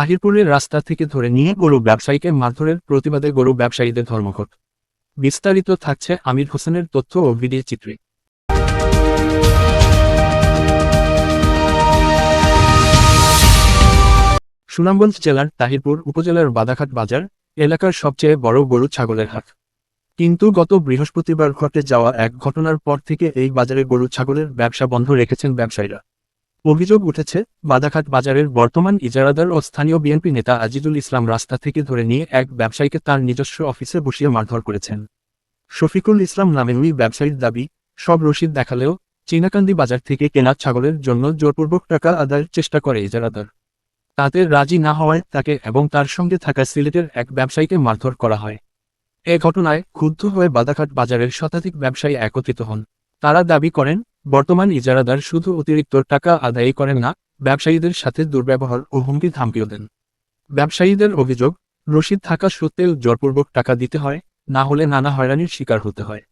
তাহিরপুরের রাস্তা থেকে ধরে নিয়ে গরু ব্যবসায়ীকে মারধরের প্রতিবাদে গরু ব্যবসায়ীদের ধর্মঘট। বিস্তারিত থাকছে আমির হোসেনের তথ্য ও ভিডিও চিত্রে। সুনামগঞ্জ জেলার তাহিরপুর উপজেলার বাদাঘাট বাজার এলাকার সবচেয়ে বড় গরু ছাগলের হাট। কিন্তু গত বৃহস্পতিবার ঘটে যাওয়া এক ঘটনার পর থেকে এই বাজারে গরু ছাগলের ব্যবসা বন্ধ রেখেছেন ব্যবসায়ীরা। অভিযোগ উঠেছে, বাদাঘাট বাজারের বর্তমান ইজারাদার ও স্থানীয় বিএনপি নেতা আজিজুল ইসলাম রাস্তা থেকে ধরে নিয়ে এক ব্যবসায়ীকে তার নিজস্ব অফিসে বসিয়ে মারধর করেছেন। শফিকুল ইসলাম নামের ওই ব্যবসায়ীর দাবি, সব রসিদ দেখালেও চীনাকান্দি বাজার থেকে কেনা ছাগলের জন্য জোরপূর্বক টাকা আদায়ের চেষ্টা করে ইজারাদার। তাতে রাজি না হওয়ায় তাকে এবং তার সঙ্গে থাকা সিলেটের এক ব্যবসায়ীকে মারধর করা হয়। এ ঘটনায় ক্ষুব্ধ হয়ে বাদাঘাট বাজারের শতাধিক ব্যবসায়ী একত্রিত হন। তারা দাবি করেন বর্তমান ইজারাদার শুধু অতিরিক্ত টাকা আদায় করেন না, ব্যবসায়ীদের সাথে দুর্ব্যবহার ও হুমকি ধামকিও দেন। ব্যবসায়ীদের অভিযোগ, রসিদ থাকা সত্ত্বেও জোরপূর্বক টাকা দিতে হয়, না হলে নানা হয়রানির শিকার হতে হয়।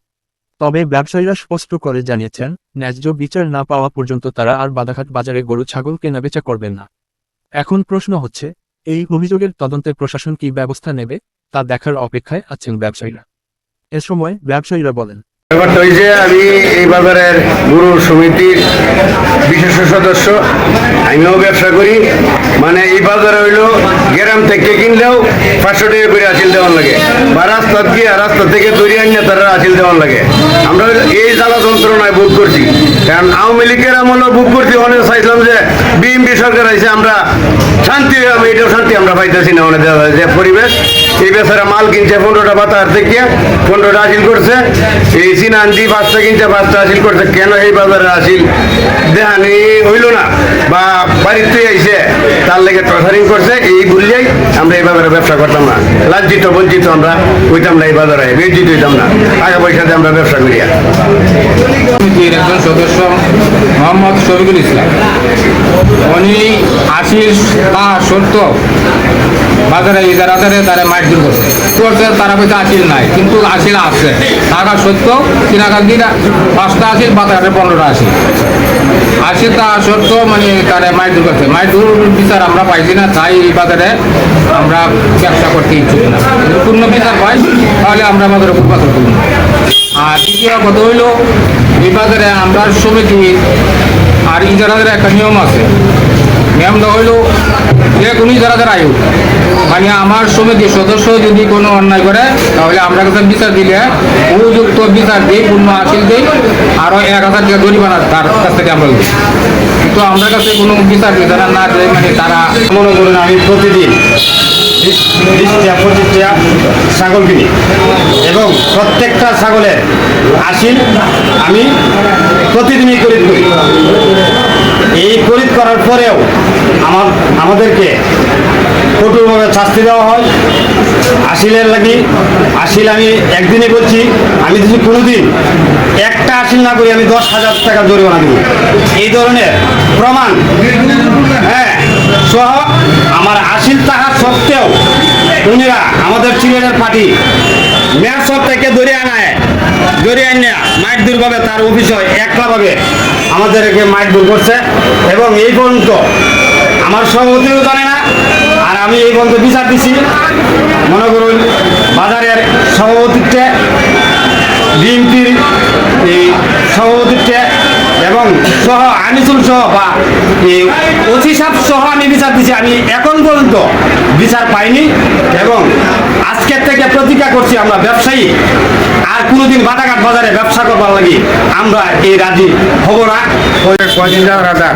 তবে ব্যবসায়ীরা স্পষ্ট করে জানিয়েছেন, ন্যায্য বিচার না পাওয়া পর্যন্ত তারা আর বাদাঘাট বাজারে গরু, ছাগল কেনাবেচা করবেন না। এখন প্রশ্ন হচ্ছে, এই অভিযোগের তদন্তে প্রশাসন কি ব্যবস্থা নেবে, তা দেখার অপেক্ষায় আছেন ব্যবসায়ীরা। এ সময় ব্যবসায়ীরা বলেন ব্যাপারটা হয়েছে আমি এই বাজারের গুরু সমিতির বিশেষ সদস্য, আমিও ব্যবসা করি। মানে এই বাজারে হইল গ্রাম থেকে কিনলেও পাঁচশো টাকা করে আসিল দেওয়ার লাগে, বা রাস্তা গিয়ে রাস্তা থেকে তৈরি আনিয়ে তারা আসিল দেওয়ার লাগে। আমরা এই জ্বালা যন্ত্রণায় ভোগ করছি, কারণ আওয়ামী লীগের আমলে ভোগ করছি, অনেক চাইছিলাম যে বিএমপি সরকার আছে আমরা শান্তি আমি এটাও শান্তি আমরা পাইতেছি না অনেক যে পরিবেশ, এই বেচারা মাল কিনছে, পনেরোটা পাতা বাতার থেকে পনেরোটা আসিল করছে। এই সিনান্দি পাঁচটা কিনছে পাঁচটা আসিল করছে, কেন এই বাজারে আসিল? দেহানি হইল না। বা বাড়িতে আইছে, তার লেগে ট্রাসারিং করছে, এই বললেই আমরা এই বাজারে ব্যবসা করতাম না। লাজ্জিত, বঞ্চিত আমরা হইতাম না এই বাজারে বেজিত হইতাম না। টাকা পয়সা দিয়ে আমরা ব্যবসা করি সমিতির একজন সদস্য মোহাম্মদ শফিকুল ইসলাম। উনি আশির তা সত্য বাজারে ইজারাদারে তারা মারধর করছে। করছে তারা বলছে আসিল নাই, কিন্তু আসিল আছে। টাকা সত্য কিনাকান্দির পাঁচটা আসিল বাজারে পনেরোটা আসিল আসি তা সত্য মানে তারা মারধর করছে। মারধর বিচার আমরা পাইছি না, তাই এই বাজারে আমরা ব্যবসা করতে ইচ্ছুক না। পূর্ণ বিচার পাই তাহলে আমরা বাজারে বাজার করব আর দ্বিতীয় কথা হইল, এই বাজারে আমরা সমিতি আর ইজারাদের একটা নিয়ম আছে। নিয়ম নিয়মটা হইল, যে কোনো ইজারাদের আয়ু মানে আমার সমিতির সদস্য যদি কোনো অন্যায় করে, তাহলে আমরা কাছে বিচার দিলে, উপযুক্ত বিচার দিই পূর্ণ আসিল দিই আরও এক হাজার টাকা জরিমানা তার কাছ থেকে আমরা কিন্তু আমরা কাছে কোনো বিচার বিধান না দেয় মানে তারা মনে করুন আমি প্রতিদিন ছাগল কিনি। এবং প্রত্যেকটা ছাগলের আসিল আমি প্রতিদিনই খরিদ করি। এই খরিদ করার পরেও আমার আমাদেরকে কঠোরভাবে শাস্তি দেওয়া হয়। আসিলের লাগি আসিল আমি একদিনে করছি, আমি যদি কোনোদিন একটা আসিল না করি, আমি দশ হাজার টাকা জরিমানা দেবো। এই ধরনের প্রমাণ হ্যাঁ সহ আমার আসিল টাকা সত্ত্বেও উনিরা আমাদের সিলেটের পার্টি মেয়ার থেকে ধরে আনায় ধরে আনিয়া মাইক দূরভাবে তার অফিস একলাভাবে আমাদেরকে মাইক দূর করছে। এবং এই পর্যন্ত আমার সভাপতিও জানে না আর আমি এই পর্যন্ত বিচার দিছি। মনে করুন, বাজারের সভাপতিত্বে, বিএনপির এই সভাপতিত্বে এবং সহ আনিসুল সহ বা ওসি সাহেব সহ আমি বিচার দিছি। আমি এখন পর্যন্ত বিচার পাইনি এবং আজকের থেকে প্রতিজ্ঞা করছি আমরা ব্যবসায়ী। আর কোনোদিন বাটাঘাট বাজারে ব্যবসা করবার লাগি আমরা এই রাজি হব না। কয়দিনদার রাদার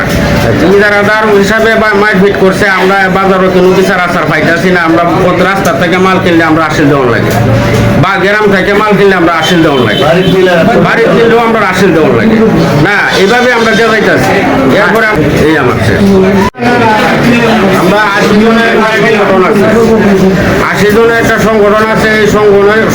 জমিদার রাদার হিসাবে বা মারপিট করছে আমরা বাজারে কোনো বিচার আচার পাইতেছি না আমরা কত রাস্তা থেকে মাল কিনলে আমরা আসিল দেওয়ার লাগে। বা গ্রাম থেকে মাল কিনলে আমরা আসিল দেওয়ার লাগে। বাড়ির কিনলেও আমরা আসিল দেওয়ার লাগে। না এভাবে আমরা যাইতেছি এরপরে এই আমার। আমরা আশি জনের আছে একটা সংগঠন আছে, এই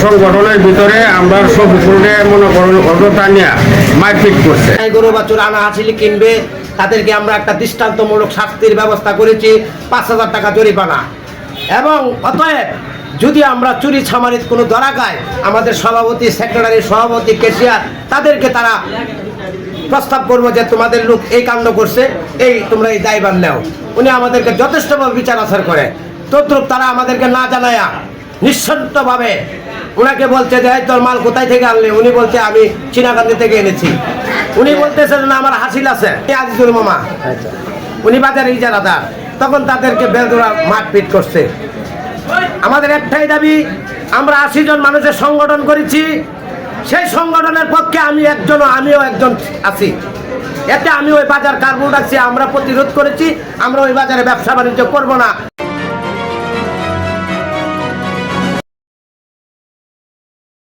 সংগঠনের ভিতরে আমরা সফিকুলকে মনে করুন অযথা নিয়ে মারপিট করছে। গরু বাছুর আনা হাসিলি কিনবে, তাদেরকে আমরা একটা দৃষ্টান্তমূলক শাস্তির ব্যবস্থা করেছি, পাঁচ হাজার টাকা জরিমানা এবং অতএব যদি আমরা চুরি ছামারিত কোনো ধরা খায় আমাদের সভাপতি, সেক্রেটারি, সভাপতি, কেশিয়ার, তাদেরকে তারা প্রস্তাব করব যে তোমাদের লোক এই কাণ্ড করছে, এই তোমরা এই দায়ভার নেও। উনি আমাদেরকে যথেষ্টভাবে বিচার আচার করে। তদ্রুপ তারা আমাদেরকে না জানায়া নিঃশব্দভাবে ওনাকে বলছে যে তোর মাল কোথায় থেকে আনলে? উনি বলছে আমি চীনাকান্দি থেকে এনেছি। উনি বলতেছেন না আমার হাসিল আছে। আজিজুল মামা। উনি বাজারে ইজারাদার তখন তাদেরকে বেদরা মারপিট করছে। আমাদের একটাই দাবি আমরা আশি জন মানুষের সংগঠন করেছি। সেই সংগঠনের পক্ষে আমি একজন আমিও একজন আছি। এতে আমি ওই বাজার কার্বন রাখছি আমরা প্রতিরোধ করেছি। আমরা ওই বাজারে ব্যবসা বাণিজ্য করব না।